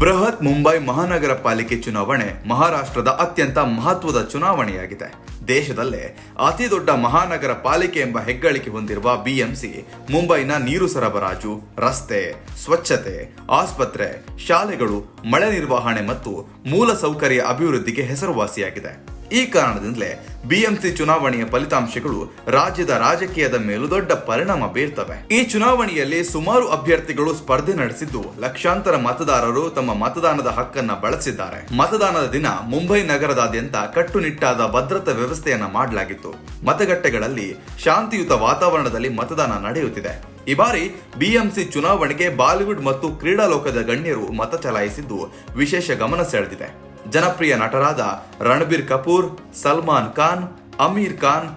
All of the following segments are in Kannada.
ಬೃಹತ್ ಮುಂಬೈ ಮಹಾನಗರ ಪಾಲಿಕೆ ಚುನಾವಣೆ ಮಹಾರಾಷ್ಟ್ರದ ಅತ್ಯಂತ ಮಹತ್ವದ ಚುನಾವಣೆಯಾಗಿದೆ. ದೇಶದಲ್ಲೇ ಅತಿ ದೊಡ್ಡ ಮಹಾನಗರ ಪಾಲಿಕೆ ಎಂಬ ಹೆಗ್ಗಳಿಕೆ ಹೊಂದಿರುವ ಬಿಎಂಸಿ, ಮುಂಬೈನ ನೀರು ಸರಬರಾಜು, ರಸ್ತೆ, ಸ್ವಚ್ಛತೆ, ಆಸ್ಪತ್ರೆ, ಶಾಲೆಗಳು, ಮಳೆ ನಿರ್ವಹಣೆ ಮತ್ತು ಮೂಲಸೌಕರ್ಯ ಅಭಿವೃದ್ಧಿಗೆ ಹೆಸರುವಾಸಿಯಾಗಿದೆ. ಈ ಕಾರಣದಿಂದಲೇ ಬಿಎಂಸಿ ಚುನಾವಣೆಯ ಫಲಿತಾಂಶಗಳು ರಾಜ್ಯದ ರಾಜಕೀಯದ ಮೇಲೂ ದೊಡ್ಡ ಪರಿಣಾಮ ಬೀರ್ತವೆ. ಈ ಚುನಾವಣೆಯಲ್ಲಿ ಸುಮಾರು ಅಭ್ಯರ್ಥಿಗಳು ಸ್ಪರ್ಧೆ ನಡೆಸಿದ್ದು ಲಕ್ಷಾಂತರ ಮತದಾರರು ತಮ್ಮ ಮತದಾನದ ಹಕ್ಕನ್ನ ಬಳಸಿದ್ದಾರೆ. ಮತದಾನದ ದಿನ ಮುಂಬೈ ನಗರದಾದ್ಯಂತ ಕಟ್ಟುನಿಟ್ಟಾದ ಭದ್ರತಾ ವ್ಯವಸ್ಥೆಯನ್ನ ಮಾಡಲಾಗಿತ್ತು. ಮತಗಟ್ಟೆಗಳಲ್ಲಿ ಶಾಂತಿಯುತ ವಾತಾವರಣದಲ್ಲಿ ಮತದಾನ ನಡೆಯುತ್ತಿದೆ. ಈ ಬಾರಿ ಬಿಎಂಸಿ ಚುನಾವಣೆಗೆ ಬಾಲಿವುಡ್ ಮತ್ತು ಕ್ರೀಡಾ ಲೋಕದ ಗಣ್ಯರು ಮತ ಚಲಾಯಿಸಿದ್ದು ವಿಶೇಷ ಗಮನ ಸೆಳೆದಿದೆ. ಜನಪ್ರಿಯ ನಟರಾದ ರಣಬೀರ್ ಕಪೂರ್, ಸಲ್ಮಾನ್ ಖಾನ್, ಅಮೀರ್ ಖಾನ್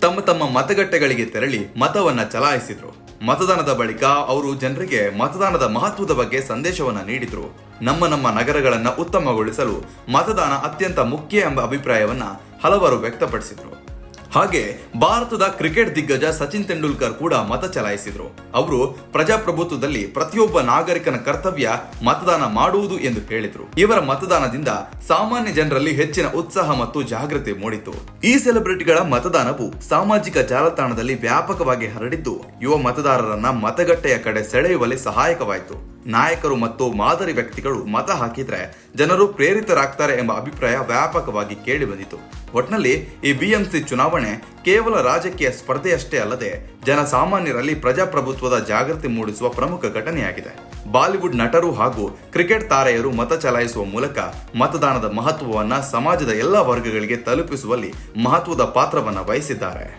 ತಮ್ಮ ತಮ್ಮ ಮತಗಟ್ಟೆಗಳಿಗೆ ತೆರಳಿ ಮತವನ್ನ ಚಲಾಯಿಸಿದ್ರು. ಮತದಾನದ ಬಳಿಕ ಅವರು ಜನರಿಗೆ ಮತದಾನದ ಮಹತ್ವದ ಬಗ್ಗೆ ಸಂದೇಶವನ್ನ ನೀಡಿದ್ರು. ನಮ್ಮ ನಮ್ಮ ನಗರಗಳನ್ನ ಉತ್ತಮಗೊಳಿಸಲು ಮತದಾನ ಅತ್ಯಂತ ಮುಖ್ಯ ಎಂಬ ಅಭಿಪ್ರಾಯವನ್ನ ಹಲವರು ವ್ಯಕ್ತಪಡಿಸಿದ್ರು. ಹಾಗೆ ಭಾರತದ ಕ್ರಿಕೆಟ್ ದಿಗ್ಗಜ ಸಚಿನ್ ತೆಂಡೂಲ್ಕರ್ ಕೂಡ ಮತ ಚಲಾಯಿಸಿದ್ರು. ಅವರು ಪ್ರಜಾಪ್ರಭುತ್ವದಲ್ಲಿ ಪ್ರತಿಯೊಬ್ಬ ನಾಗರಿಕನ ಕರ್ತವ್ಯ ಮತದಾನ ಮಾಡುವುದು ಎಂದು ಹೇಳಿದ್ರು. ಇವರ ಮತದಾನದಿಂದ ಸಾಮಾನ್ಯ ಜನರಲ್ಲಿ ಹೆಚ್ಚಿನ ಉತ್ಸಾಹ ಮತ್ತು ಜಾಗೃತಿ ಮೂಡಿತು. ಈ ಸೆಲೆಬ್ರಿಟಿಗಳ ಮತದಾನವು ಸಾಮಾಜಿಕ ಜಾಲತಾಣದಲ್ಲಿ ವ್ಯಾಪಕವಾಗಿ ಹರಡಿದ್ದು, ಯುವ ಮತದಾರರನ್ನ ಮತಗಟ್ಟೆಯ ಕಡೆ ಸೆಳೆಯುವಲ್ಲಿ ಸಹಾಯಕವಾಯಿತು. ನಾಯಕರು ಮತ್ತು ಮಾದರಿ ವ್ಯಕ್ತಿಗಳು ಮತ ಹಾಕಿದ್ರೆ ಜನರು ಪ್ರೇರಿತರಾಗ್ತಾರೆ ಎಂಬ ಅಭಿಪ್ರಾಯ ವ್ಯಾಪಕವಾಗಿ ಕೇಳಿಬಂದಿತು. ಒಟ್ನಲ್ಲಿ ಈ ಬಿಎಂಸಿ ಚುನಾವಣೆ ಕೇವಲ ರಾಜಕೀಯ ಸ್ಪರ್ಧೆಯಷ್ಟೇ ಅಲ್ಲದೆ ಜನಸಾಮಾನ್ಯರಲ್ಲಿ ಪ್ರಜಾಪ್ರಭುತ್ವದ ಜಾಗೃತಿ ಮೂಡಿಸುವ ಪ್ರಮುಖ ಘಟನೆಯಾಗಿದೆ. ಬಾಲಿವುಡ್ ನಟರು ಹಾಗೂ ಕ್ರಿಕೆಟ್ ತಾರೆಯರು ಮತ ಚಲಾಯಿಸುವ ಮೂಲಕ ಮತದಾನದ ಮಹತ್ವವನ್ನು ಸಮಾಜದ ಎಲ್ಲ ವರ್ಗಗಳಿಗೆ ತಲುಪಿಸುವಲ್ಲಿ ಮಹತ್ವದ ಪಾತ್ರವನ್ನು ವಹಿಸಿದ್ದಾರೆ.